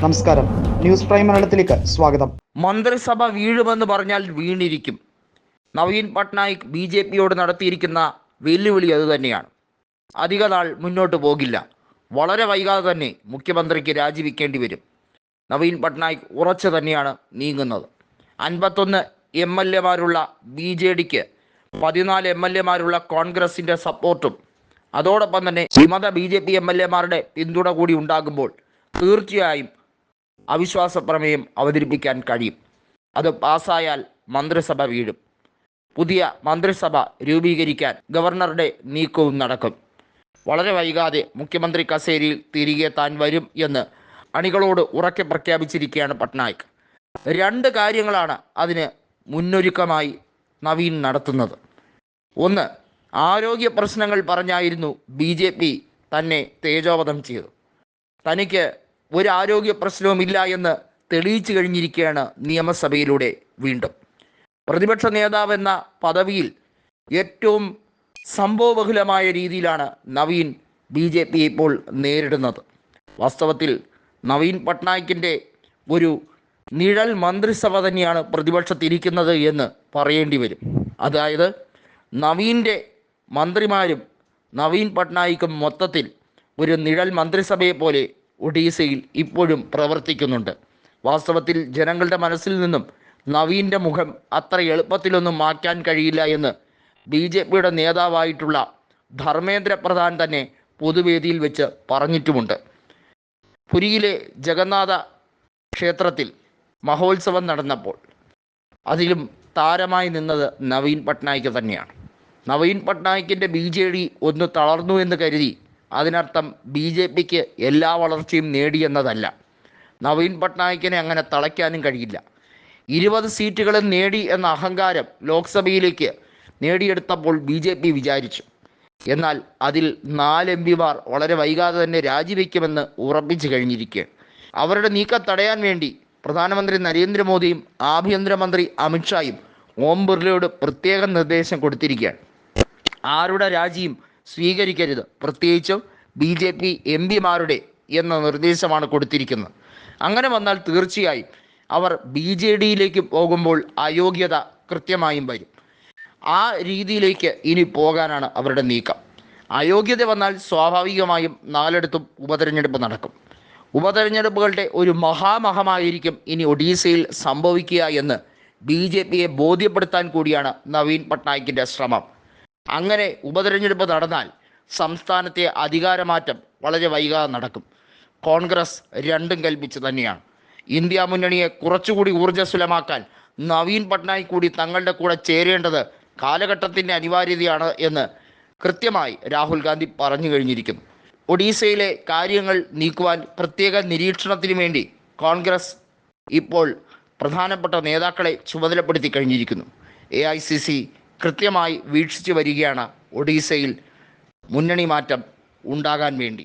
നമസ്കാരം. News prime മലയാളത്തിലേക്ക് സ്വാഗതം. മന്ത്രിസഭ വീഴുമെന്ന് പറഞ്ഞാൽ വീണിരിക്കും. നവീൻ പട്നായിക് ബി ജെ പിയോട് നടത്തിയിരിക്കുന്ന വെല്ലുവിളി അതുതന്നെയാണ് അധിക നാൾ മുന്നോട്ട് പോകില്ല. വളരെ വൈകാതെ തന്നെ മുഖ്യമന്ത്രിക്ക് രാജിവെക്കേണ്ടി വരും. നവീൻ പട്നായിക് ഉറച്ചു തന്നെയാണ് നീങ്ങുന്നത്. അൻപത്തൊന്ന് എം എൽ എമാരുള്ള ബി ജെ ഡിക്ക് പതിനാല് എം എൽ എമാരുള്ള കോൺഗ്രസിന്റെ സപ്പോർട്ടും അതോടൊപ്പം തന്നെ വിമത B J P M L എമാരുടെ പിന്തുണ കൂടി ഉണ്ടാകുമ്പോൾ തീർച്ചയായും അവിശ്വാസ പ്രമേയം അവതരിപ്പിക്കാൻ കഴിയും. അത് പാസ്സായാൽ മന്ത്രിസഭ വീഴും. പുതിയ മന്ത്രിസഭ രൂപീകരിക്കാൻ ഗവർണറുടെ നീക്കവും നടക്കും. വളരെ വൈകാതെ മുഖ്യമന്ത്രി കസേരയിൽ തിരികെ താൻ വരും എന്ന് അണികളോട് ഉറക്കെ പ്രഖ്യാപിച്ചിരിക്കുകയാണ് പട്നായിക്. രണ്ട് കാര്യങ്ങളാണ് അതിന് മുന്നൊരുക്കമായി നവീൻ നടത്തുന്നത്. ഒന്ന് ആരോഗ്യ പ്രശ്നങ്ങൾ പറഞ്ഞായിരുന്നു ബി ജെ പി തന്നെ തേജോവധം ചെയ്തു. തനിക്ക് ഒരു ആരോഗ്യ പ്രശ്നവുമില്ല എന്ന് തെളിയിച്ചു കഴിഞ്ഞിരിക്കുകയാണ് നിയമസഭയിലൂടെ വീണ്ടും. പ്രതിപക്ഷ നേതാവ് എന്ന പദവിയിൽ ഏറ്റവും സംഭവബഹുലമായ രീതിയിലാണ് നവീൻ ബി ജെ പി ഇപ്പോൾ നേരിടുന്നത്. വാസ്തവത്തിൽ നവീൻ പട്നായിക്കിന്റെ ഒരു നിഴൽ മന്ത്രിസഭ തന്നെയാണ് പ്രതിപക്ഷത്തിരിക്കുന്നത് എന്ന് പറയേണ്ടി വരും. അതായത് നവീന്റെ മന്ത്രിമാരും നവീൻ പട്നായിക്കും മൊത്തത്തിൽ ഒരു നിഴൽ മന്ത്രിസഭയെ പോലെ ഒഡീസയിൽ ഇപ്പോഴും പ്രവർത്തിക്കുന്നുണ്ട്. വാസ്തവത്തിൽ ജനങ്ങളുടെ മനസ്സിൽ നിന്നും നവീന്റെ മുഖം അത്ര എളുപ്പത്തിലൊന്നും മാറ്റാൻ കഴിയില്ല എന്ന് ബി ജെ പിയുടെ നേതാവായിട്ടുള്ള ധർമ്മേന്ദ്ര പ്രധാൻ തന്നെ പൊതുവേദിയിൽ വെച്ച് പറഞ്ഞിട്ടുമുണ്ട്. പുരിയിലെ ജഗന്നാഥ ക്ഷേത്രത്തിൽ മഹോത്സവം നടന്നപ്പോൾ അതിലും താരമായി നിന്നത് നവീൻ പട്നായിക്ക് തന്നെയാണ്. നവീൻ പട്നായിക്കിന്റെ ബി ജെ ഡി ഒന്ന് തളർന്നു എന്ന് കരുതി അതിനർത്ഥം ബി ജെ പിക്ക് എല്ലാ വളർച്ചയും നേടിയെന്നതല്ല നവീൻ പട്നായിക്കിനെ അങ്ങനെ തളയ്ക്കാനും കഴിയില്ല. ഇരുപത് സീറ്റുകളും നേടി എന്ന അഹങ്കാരം ലോക്സഭയിലേക്ക് നേടിയെടുത്തപ്പോൾ ബി ജെ പി വിചാരിച്ചു. എന്നാൽ അതിൽ നാല് എം പിമാർ വളരെ വൈകാതെ തന്നെ രാജിവെക്കുമെന്ന് ഉറപ്പിച്ചു കഴിഞ്ഞിരിക്കുകയാണ്. അവരുടെ നീക്കം തടയാൻ വേണ്ടി പ്രധാനമന്ത്രി നരേന്ദ്രമോദിയും ആഭ്യന്തരമന്ത്രി അമിത്ഷായും ഓം ബിർലയോട് പ്രത്യേക നിർദ്ദേശം കൊടുത്തിരിക്കുകയാണ്. ആരുടെ രാജിയും സ്വീകരിക്കരുത്. പ്രത്യേകിച്ചും ബി ജെ പി എം പിമാരുടെ എന്ന നിർദ്ദേശമാണ് കൊടുത്തിരിക്കുന്നത്. അങ്ങനെ വന്നാൽ തീർച്ചയായും അവർ ബി ജെ ഡിയിലേക്ക് പോകുമ്പോൾ അയോഗ്യത കൃത്യമായും വരും. ആ രീതിയിലേക്ക് ഇനി പോകാനാണ് അവരുടെ നീക്കം. അയോഗ്യത വന്നാൽ സ്വാഭാവികമായും നാലിടത്തും ഉപതെരഞ്ഞെടുപ്പ് നടക്കും. ഉപതെരഞ്ഞെടുപ്പുകളുടെ ഒരു മഹാമഹമായിരിക്കും ഇനി ഒഡീസയിൽ സംഭവിക്കുക എന്ന് ബി ജെ പിയെ ബോധ്യപ്പെടുത്താൻ കൂടിയാണ് നവീൻ പട്നായിക്കിന്റെ ശ്രമം. അങ്ങനെ ഉപതെരഞ്ഞെടുപ്പ് നടന്നാൽ സംസ്ഥാനത്തെ അധികാരമാറ്റം വളരെ വൈകാതെ നടക്കും. കോൺഗ്രസ് രണ്ടും കൽപ്പിച്ച് തന്നെയാണ്. ഇന്ത്യ മുന്നണിയെ കുറച്ചുകൂടി ഊർജസ്വലമാക്കാൻ നവീൻ പട്നായിക് കൂടി തങ്ങളുടെ കൂടെ ചേരേണ്ടത് കാലഘട്ടത്തിന്റെ അനിവാര്യതയാണ് എന്ന് കൃത്യമായി രാഹുൽ ഗാന്ധി പറഞ്ഞു കഴിഞ്ഞിരിക്കുന്നു. ഒഡീസയിലെ കാര്യങ്ങൾ നീക്കുവാൻ പ്രത്യേക നിരീക്ഷണത്തിന് വേണ്ടി കോൺഗ്രസ് ഇപ്പോൾ പ്രധാനപ്പെട്ട നേതാക്കളെ ചുമതലപ്പെടുത്തി കഴിഞ്ഞിരിക്കുന്നു. എ ഐ സി സി കൃത്യമായി വീക്ഷിച്ചു വരികയാണ് ഒഡീസയിൽ മുന്നണി മാറ്റം ഉണ്ടാകാൻ വേണ്ടി.